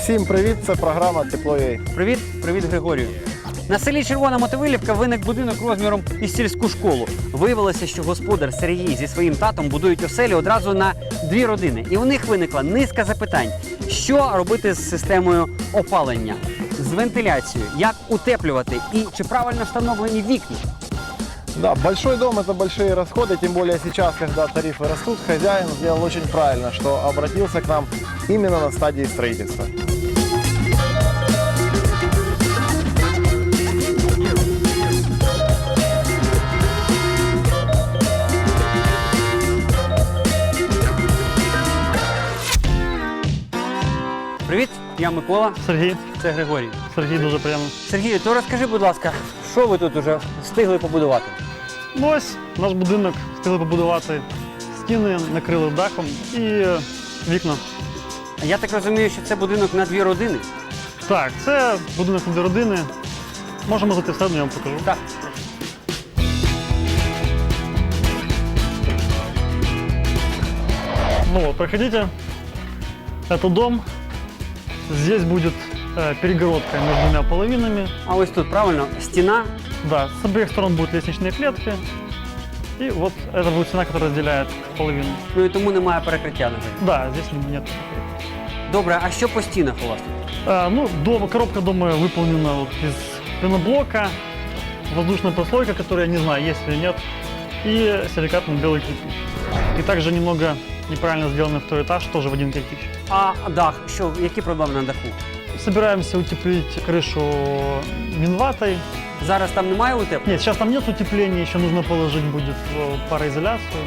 Всім привіт! Це програма Тепло.ua. Привіт, привіт, Григорію. На селі Червона Мотовилівка виник будинок розміром із сільську школу. Виявилося, що господар Сергій зі своїм татом будують оселі одразу на дві родини. І у них виникла низка запитань: що робити з системою опалення, з вентиляцією, як утеплювати і чи правильно встановлені вікна. Да, большой дом это большие расходы, тем более сейчас, когда тарифы растут, хозяин сделал очень правильно, что обратился к нам именно на стадии строительства. Привіт, я Микола, Сергій, це Григорій. Сергій дуже приємно. Сергію, то розкажи, будь ласка, що ви тут уже встигли побудувати? Ну ось наш будинок встигли побудувати стіни, накрили дахом і е, вікна. Я так розумію, що це будинок на дві родини. Так, це будинок для родини. Можемо зайти всередину, я вам покажу. Так. Ну проходите. Это дом. Здесь будет э, перегородка между двумя половинами. А ось тут правильно стіна. Да, с обеих сторон будут лестничные клетки. И вот это будет стена, которая разделяет половину. Ну і тому немає перекриття на жаль. Да, здесь нет. Добре, а що по стінах у вас? А, ну, дом, коробка дома выполнена вот из пеноблока, воздушная прослойка, которая, я не знаю, есть или нет, и силикатный белый кирпич. И также немного неправильно сделанный второй этаж, тоже в один кирпич. А дах, що, які проблеми на даху? Собираемся утеплить крышу минватой. Зараз там немає утеплення? Нет, сейчас там нет утепления, еще нужно положить будет в пароизоляцию.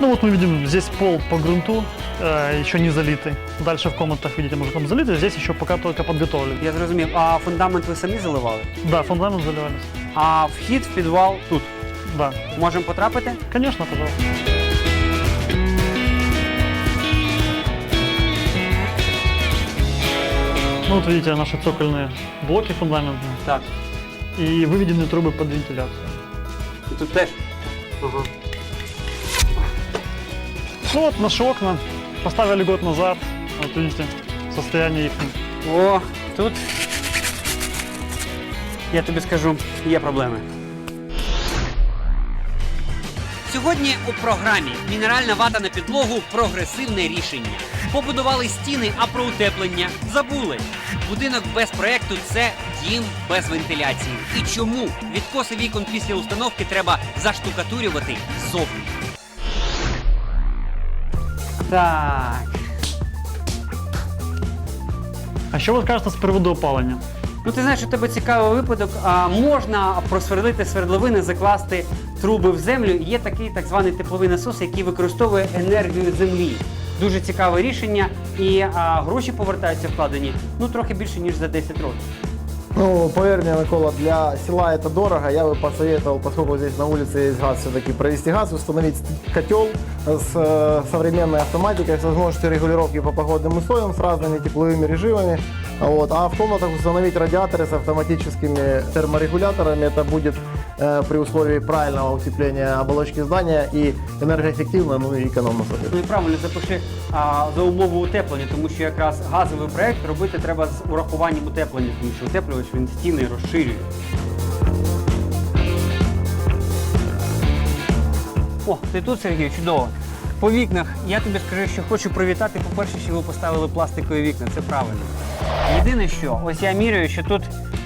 Ну вот мы видим, здесь пол по грунту, э, еще не залитый. Дальше в комнатах, видите, может там залитый, здесь еще пока только подготовлен. Я зрозумів. А фундамент ви самі заливали? Да, фундамент заливались. А вхід в підвал тут. Да, Можемо потрапити? конечно, пожалуйста. Ну, вот видите наши цокольные блоки фундаментные Так. и выведены трубы под вентиляцию. І тут теж. Ага. Ну вот наши окна поставили год назад. Вот видите, состояние их. О, тут. Я тобі скажу, є проблеми. Сьогодні у програмі мінеральна вата на підлогу прогресивне рішення. Побудували стіни, а про утеплення забули. Будинок без проекту це дім без вентиляції. І чому відкоси вікон після установки треба заштукатурювати ззовні? Так. А що ви скажете з приводу опалення? Ну, ти знаєш, у тебе цікавий випадок. А, можна просверлити свердловини, закласти труби в землю. Є такий так званий тепловий насос, який використовує енергію землі. Дуже цікаве рішення, і а, гроші повертаються вкладені ну трохи більше ніж за 10 років. Ну, поверь мне, Микола, для села это дорого. Я бы посоветовал, поскольку здесь на улице есть газ, все-таки провести газ, установить котел с э, современной автоматикой, с возможностью регулировки по погодным условиям, с разными тепловыми режимами. Вот. А в комнатах установить радиаторы с автоматическими терморегуляторами. Это будет э, при условии правильного утепления оболочки здания и энергоэффективно, ну и экономно, соответственно. Ну і правильно запиши а, за умову утеплення, тому що якраз газовий проект робити треба з урахуванням утеплення, тому що утеплювач він стіни розширює. О, ти тут, Сергій, чудово. По вікнах я тобі скажу, що хочу привітати. По-перше, що ви поставили пластикові вікна, це правильно. Єдине, що ось я міряю, що тут а,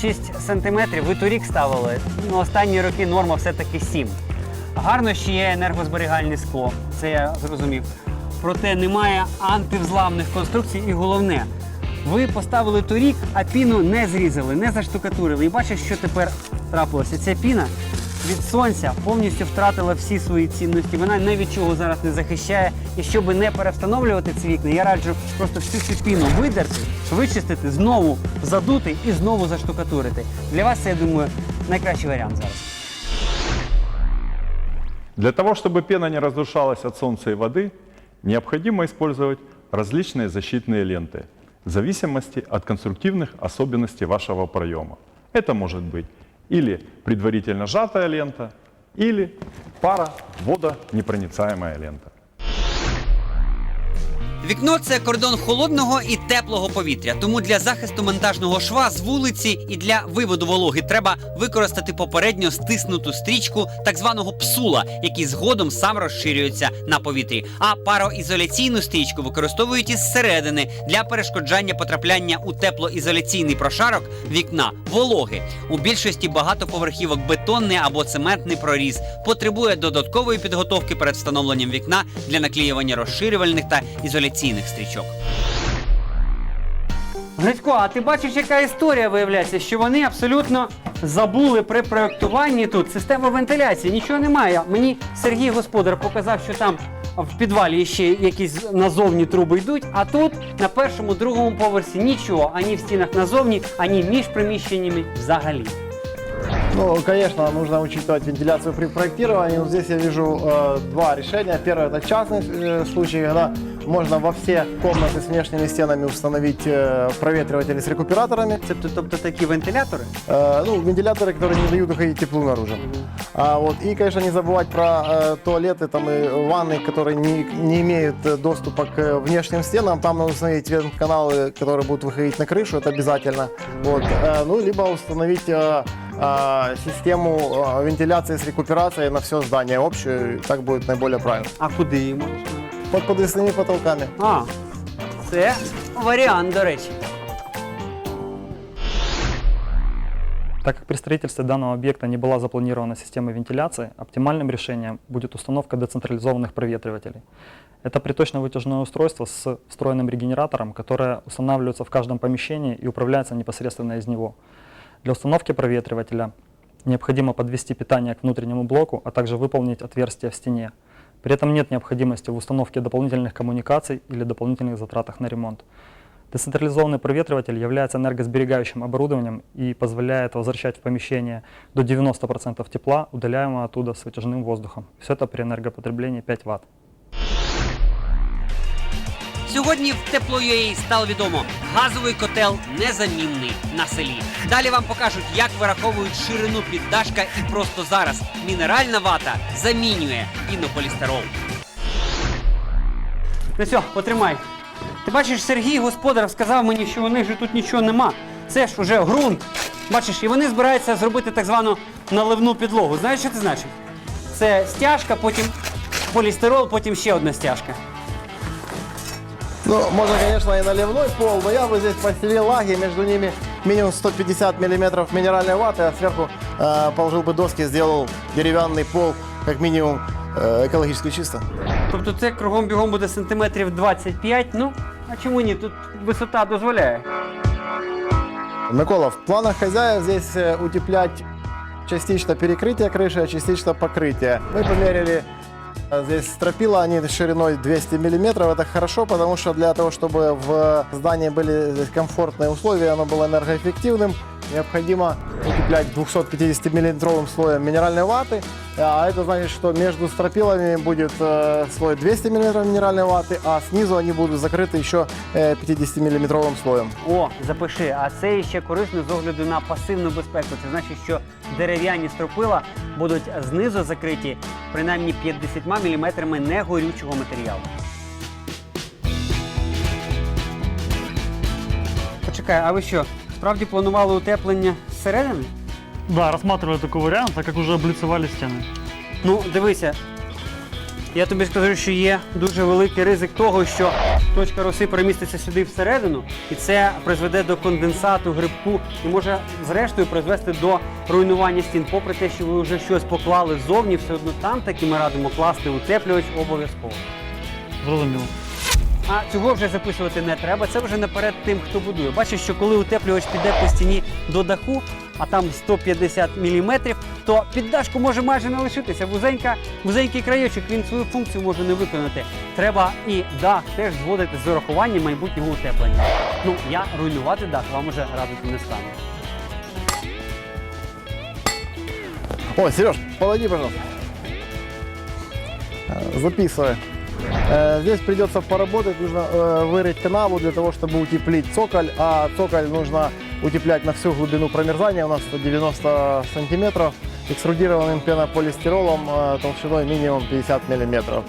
6 сантиметрів, ви торік ставили. Ну, останні роки норма все-таки 7. Гарно, що є енергозберігальне скло, це я зрозумів. Проте немає антивзламних конструкцій і головне, ви поставили торік, а піну не зрізали, не заштукатурили. І бачиш, що тепер трапилося. Ця піна від сонця повністю втратила всі свої цінності. Вона ні від чого зараз не захищає. І щоб не перевстановлювати ці вікна, я раджу просто всю цю піну видерти, вичистити, знову задути і знову заштукатурити. Для вас це, я думаю, найкращий варіант зараз. Для того, чтобы пена не разрушалась от солнца и воды, необходимо использовать различные защитные ленты в зависимости от конструктивных особенностей вашего проема. Это может быть или предварительно сжатая лента, или пара водонепроницаемая лента. Вікно це кордон холодного і теплого повітря. Тому для захисту монтажного шва з вулиці і для виводу вологи треба використати попередньо стиснуту стрічку так званого псула, який згодом сам розширюється на повітрі. А пароізоляційну стрічку використовують із середини для перешкоджання потрапляння у теплоізоляційний прошарок вікна вологи. У більшості багатоповерхівок бетонний або цементний проріз потребує додаткової підготовки перед встановленням вікна для наклеювання розширювальних та ізоляційних стрічок. Грицько, а ти бачиш, яка історія виявляється, що вони абсолютно забули при проєктуванні тут систему вентиляції. Нічого немає. Мені Сергій Господар показав, що там в підвалі ще якісь назовні труби йдуть, а тут на першому, другому поверсі нічого, ані в стінах назовні, ані між приміщеннями взагалі. Ну, конечно, нужно учитывать вентиляцию при проектировании. Но здесь я вижу э, два решения. Первое это частный э, случай, когда можно во все комнаты с внешними стенами установить э, проветриватели с рекуператорами. Це тобто такі вентилятори? Э, ну, вентиляторы, которые не дают уходить теплу наружу. А, вот, и, конечно, не забывать про э, туалеты там, и ванны, которые не, не имеют э, доступа к э, внешним стенам. Там нужно установить каналы, которые будут выходить на крышу, это обязательно. Вот, э, ну, либо установить э, э, систему э, вентиляции с рекуперацией на все здание общую. Так будет наиболее правильно. А куди її Под подвесными потолками. А, це варіант, до речі. Так как при строительстве данного объекта не была запланирована система вентиляции, оптимальным решением будет установка децентрализованных проветривателей. Это приточно-вытяжное устройство с встроенным регенератором, которое устанавливается в каждом помещении и управляется непосредственно из него. Для установки проветривателя необходимо подвести питание к внутреннему блоку, а также выполнить отверстие в стене. При этом нет необходимости в установке дополнительных коммуникаций или дополнительных затратах на ремонт. Децентрализованный проветриватель является энергосберегающим оборудованием и позволяет возвращать в помещение до 90% тепла, удаляемого оттуда с вытяжным воздухом. Все это при энергопотреблении 5 Вт. Сьогодні в тепло.ua стало відомо, газовий котел незамінний на селі. Далі вам покажуть, як вираховують ширину піддашка і просто зараз мінеральна вата замінює пінополістирол. Ну все, потримай. Ти бачиш, Сергій господар сказав мені, що у них же тут нічого нема. Це ж уже ґрунт. Бачиш, і вони збираються зробити так звану наливну підлогу. Знаєш, що це значить? Це стяжка, потім полістирол, потім ще одна стяжка. Ну, можно, конечно, и наливной пол, но я бы здесь постелил лаги, между ними минимум 150 миллиметров минеральной ваты, а сверху э, положил бы доски, сделал деревянный пол, как минимум э, экологически чисто. Тобто це кругом бігом буде сантиметрів 25. Ну, а чому ні? Тут висота дозволяє. Микола, в планах хозяев здесь э, утеплять частично перекрытие крыши, а частично покрытие. Мы померили э, здесь стропила, они шириной 200 миллиметров. Это хорошо, потому что для того, чтобы в здании были здесь комфортные условия, оно было энергоэффективным, необходимо утеплять 250-миллиметровым слоем минеральной ваты. А это значит, что между стропилами будет э, слой 200 мм минеральной ваты, а снизу они будут закрыты еще э, 50-миллиметровым слоем. О, запиши, а це ще корисно з огляду на пасивну безпеку. Це значить, що дерев'яні стропила будуть знизу закриті принаймні 50 мм негорючого матеріалу. Почекай, а ви що, Справді планували утеплення зсередини? Да, рассматриваю такой вариант, так как уже облицевали стены. Ну, дивися. Я тобі скажу, що є дуже великий ризик того, що точка роси переміститься сюди всередину, і це призведе до конденсату, грибку і може зрештою призвести до руйнування стін. Попри те, що ви вже щось поклали ззовні, все одно там таки ми радимо класти утеплювач обов'язково. Зрозуміло. А цього вже записувати не треба. Це вже наперед тим, хто будує. Бачиш, що коли утеплювач піде по стіні до даху, а там 150 мм, то піддашку може майже не лишитися. Вузенька, вузенький краєчок, він свою функцію може не виконати. Треба і дах теж зводити з урахуванням майбутнього утеплення. Ну, я руйнувати дах вам уже радити не стану. Ой, Сереж, подойди, пожалуйста. Записывай. Э, Здесь придется поработать, нужно э, вырыть канаву для того, чтобы утеплить цоколь, а цоколь нужно утеплять на всю глубину промерзания, у нас 190 сантиметров. экструдированным пенополистиролом э, толщиной минимум 50 мм.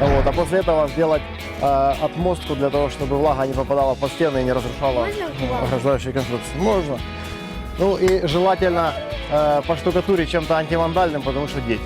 Вот. А после этого сделать э, отмостку для того, чтобы влага не попадала под стены и не разрушала ограждающие конструкции. Можно. Ну и желательно э, поштукатурить чем-то антивандальным, потому что дети.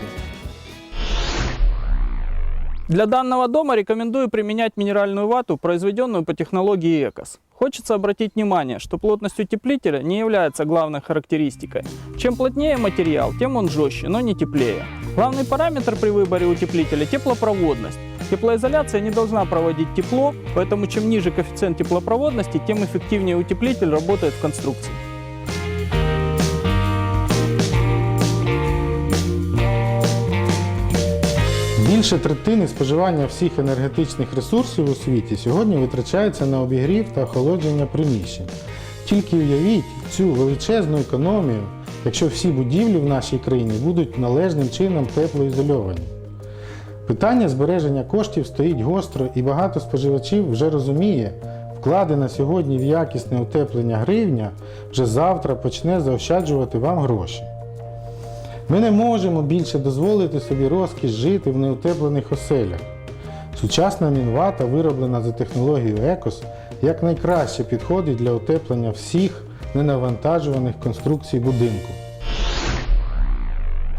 Для данного дома рекомендую применять минеральную вату, произведенную по технологии ЭКОС. Хочется обратить внимание, что плотность утеплителя не является главной характеристикой. Чем плотнее материал, тем он жестче, но не теплее. Главный параметр при выборе утеплителя – теплопроводность. Теплоизоляция не должна проводить тепло, поэтому чем ниже коэффициент теплопроводности, тем эффективнее утеплитель работает в конструкции. Більше третини споживання всіх енергетичних ресурсів у світі сьогодні витрачається на обігрів та охолодження приміщень. Тільки уявіть цю величезну економію, якщо всі будівлі в нашій країні будуть належним чином теплоізольовані. Питання збереження коштів стоїть гостро і багато споживачів вже розуміє, вкладена сьогодні в якісне утеплення гривня вже завтра почне заощаджувати вам гроші. Ми не можемо більше дозволити собі розкіш жити в неутеплених оселях. Сучасна мінвата, вироблена за технологією ЕКОС, якнайкраще підходить для утеплення всіх ненавантажуваних конструкцій будинку.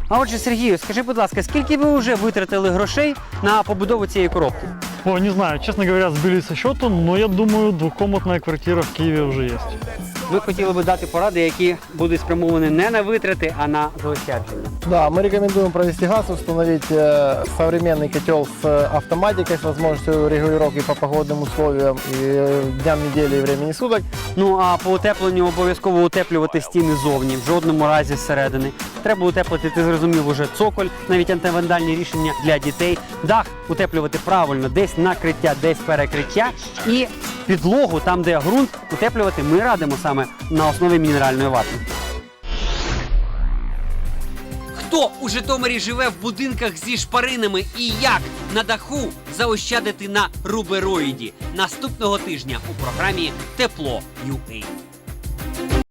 А отже, Сергію, скажи, будь ласка, скільки ви вже витратили грошей на побудову цієї коробки? Ой, не знаю, честно говоря, сбили со счету, но я думаю, двухкомнатная квартира в Киеве уже есть. Ми хотіли би дати поради, які будуть спрямовані не на витрати, а на заощадження. Да, мы рекомендуем провести газ, установить э, современный котел с э, автоматикой, с возможностью регулировки по погодным условиям и э, дням недели и времени суток. Ну а по утепленню обов'язково утеплювати стіни зовні, в жодному разі зсередини. Треба утеплити, ти зрозумів, уже цоколь, навіть антивандальні рішення для дітей. Дах утеплювати правильно, десь накриття, десь перекриття. І підлогу, там де ґрунт, утеплювати ми радимо саме на основі мінеральної вати. Хто у Житомирі живе в будинках зі шпаринами і як на даху заощадити на рубероїді наступного тижня у програмі Тепло UA.